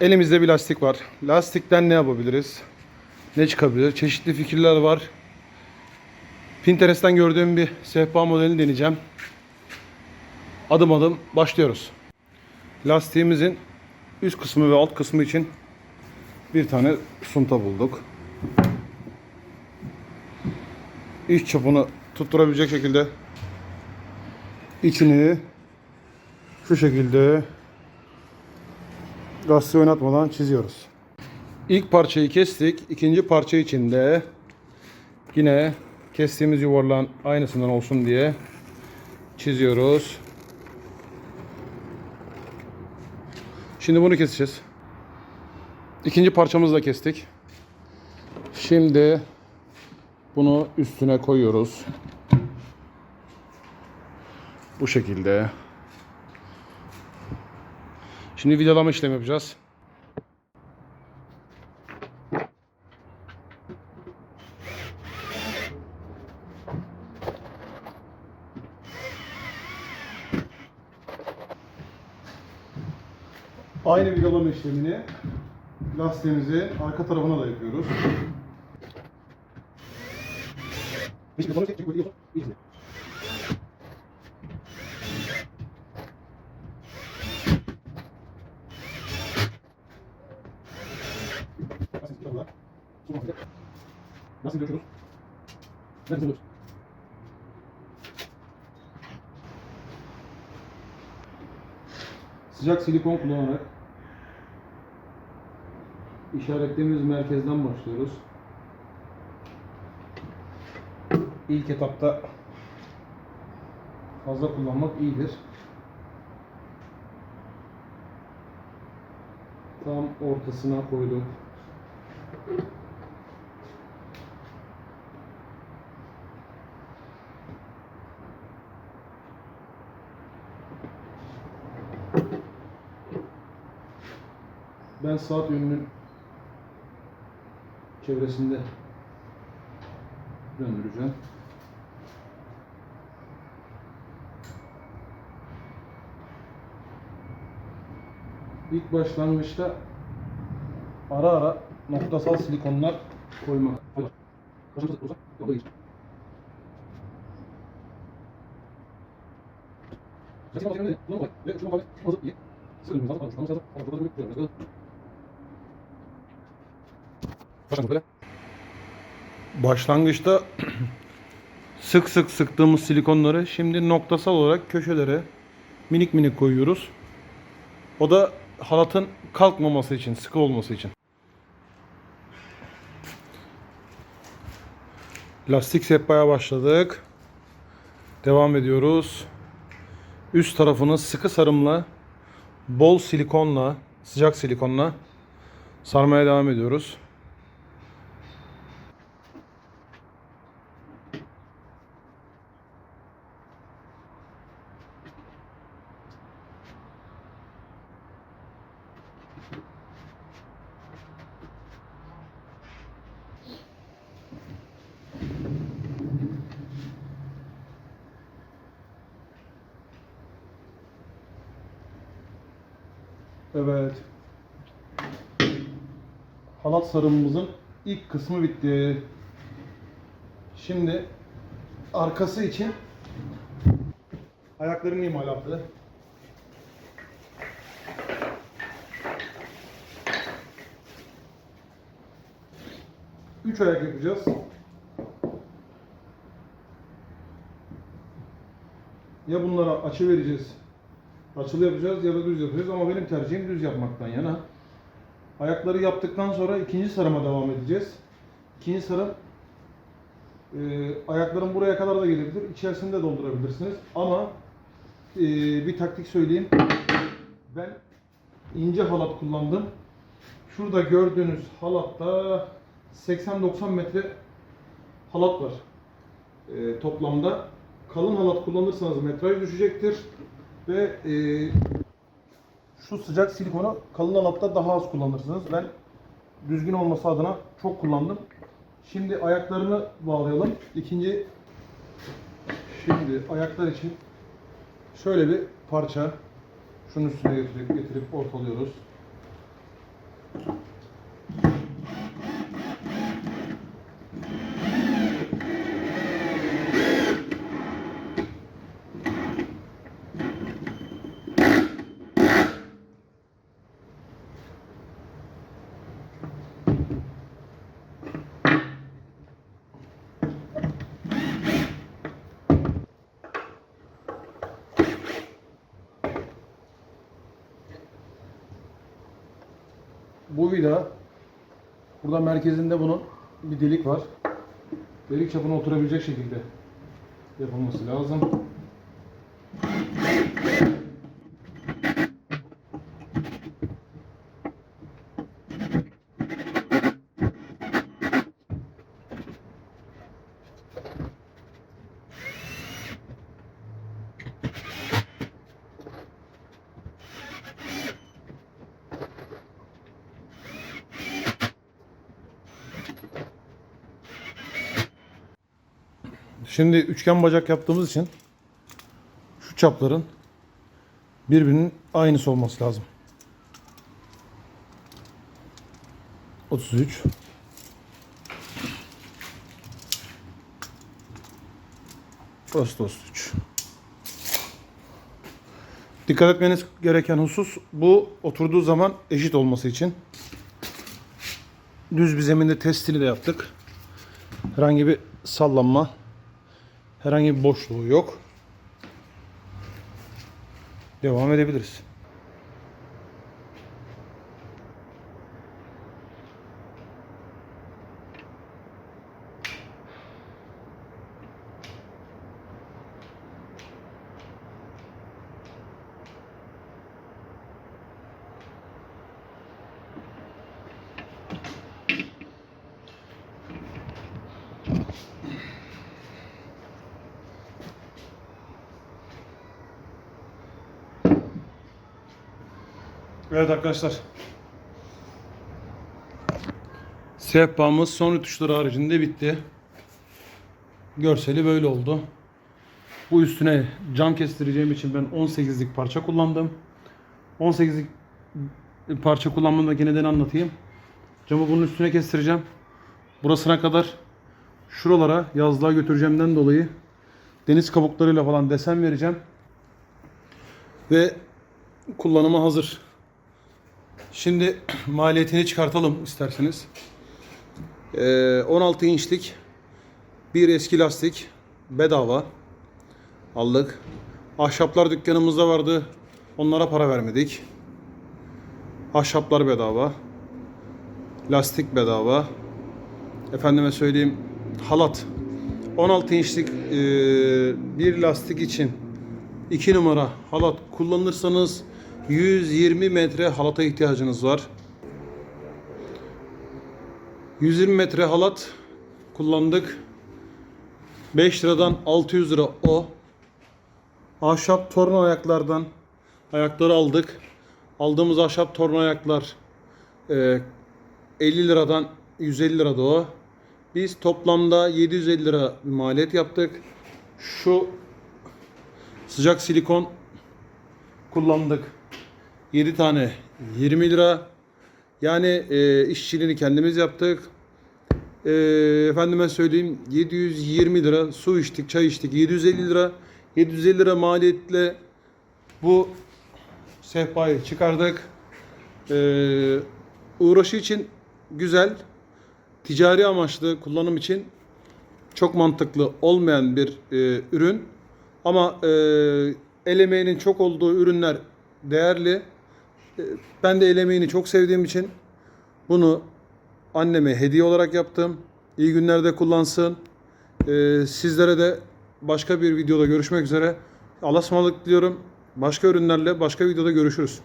Elimizde bir lastik var. Lastikten ne yapabiliriz? Ne çıkabilir? Çeşitli fikirler var. Pinterest'ten gördüğüm bir sehpa modelini deneyeceğim. Adım adım başlıyoruz. Lastiğimizin üst kısmı ve alt kısmı için bir tane sunta bulduk. İç çapını tutturabilecek şekilde içini şu şekilde lastiği oynatmadan çiziyoruz. İlk parçayı kestik. İkinci parça için de yine kestiğimiz yuvarlağın aynısından olsun diye çiziyoruz. Şimdi bunu keseceğiz. İkinci parçamızı da kestik. Şimdi bunu üstüne koyuyoruz. Bu şekilde. Şimdi vidalama işlemi yapacağız. Aynı vidalama işlemini lastiğimizin arka tarafına da yapıyoruz. Nasıl döküyoruz? Nasıl döküyoruz? Sıcak silikon kullanarak işaretlediğimiz merkezden başlıyoruz. İlk etapta fazla kullanmak iyidir. Tam ortasına koydum. Ben saat yönünün çevresinde döndüreceğim. İlk başlangıçta ara ara noktasal silikonlar koymak. Başlangıçta sık sık sıktığımız silikonları şimdi noktasal olarak köşelere minik minik koyuyoruz. O da halatın kalkmaması için, sıkı olması için. Lastik sehpaya başladık. Devam ediyoruz. Üst tarafını sıkı sarımla, bol silikonla, sıcak silikonla sarmaya devam ediyoruz. Evet. Halat sarımımızın ilk kısmı bitti. Şimdi arkası için ayakların imalatı. Üç ayak yapacağız. Ya bunlara açı vereceğiz Açılı yapacağız ya da düz yapacağız ama benim tercihim düz yapmaktan yana. Ayakları yaptıktan sonra ikinci sarıma devam edeceğiz. İkinci sarım e, ayakların buraya kadar da gelebilir. İçerisinde doldurabilirsiniz. Ama e, bir taktik söyleyeyim. Ben ince halat kullandım. Şurada gördüğünüz halatta 80-90 metre halat var e, toplamda. Kalın halat kullanırsanız metraj düşecektir ve e, şu sıcak silikonu kalın halatta daha az kullanırsınız. Ben düzgün olması adına çok kullandım. Şimdi ayaklarını bağlayalım. İkinci şimdi ayaklar için şöyle bir parça şunun üstüne getirip, getirip ortalıyoruz. Bu vida burada merkezinde bunun bir delik var. Delik çapına oturabilecek şekilde yapılması lazım. Şimdi üçgen bacak yaptığımız için şu çapların birbirinin aynısı olması lazım. 33 Burası da 33. Dikkat etmeniz gereken husus bu oturduğu zaman eşit olması için. Düz bir zeminde testini de yaptık. Herhangi bir sallanma, herhangi bir boşluğu yok. Devam edebiliriz. Evet arkadaşlar. Sehpamız son rütuşları haricinde bitti. Görseli böyle oldu. Bu üstüne cam kestireceğim için ben 18'lik parça kullandım. 18'lik parça kullanmamdaki nedeni anlatayım. Camı bunun üstüne kestireceğim. Burasına kadar şuralara yazlığa götüreceğimden dolayı deniz kabuklarıyla falan desen vereceğim. Ve kullanıma hazır. Şimdi maliyetini çıkartalım isterseniz. Ee, 16 inçlik bir eski lastik bedava aldık. Ahşaplar dükkanımızda vardı. Onlara para vermedik. Ahşaplar bedava. Lastik bedava. Efendime söyleyeyim halat. 16 inçlik e, bir lastik için 2 numara halat kullanırsanız 120 metre halata ihtiyacınız var. 120 metre halat kullandık. 5 liradan 600 lira o. Ahşap torna ayaklardan ayakları aldık. Aldığımız ahşap torna ayaklar e, 50 liradan 150 lira da o. Biz toplamda 750 lira maliyet yaptık. Şu sıcak silikon kullandık. 7 tane 20 lira. Yani e, işçiliğini kendimiz yaptık. E, efendime söyleyeyim 720 lira su içtik, çay içtik. 750 lira 750 lira maliyetle bu sehpayı çıkardık. E, uğraşı için güzel. Ticari amaçlı kullanım için çok mantıklı olmayan bir e, ürün. Ama e, el emeğinin çok olduğu ürünler değerli. E, Ben de el emeğini çok sevdiğim için bunu anneme hediye olarak yaptım. İyi günlerde kullansın. E, Sizlere de başka bir videoda görüşmek üzere. Allah'a ısmarladık diliyorum. Başka ürünlerle başka videoda görüşürüz.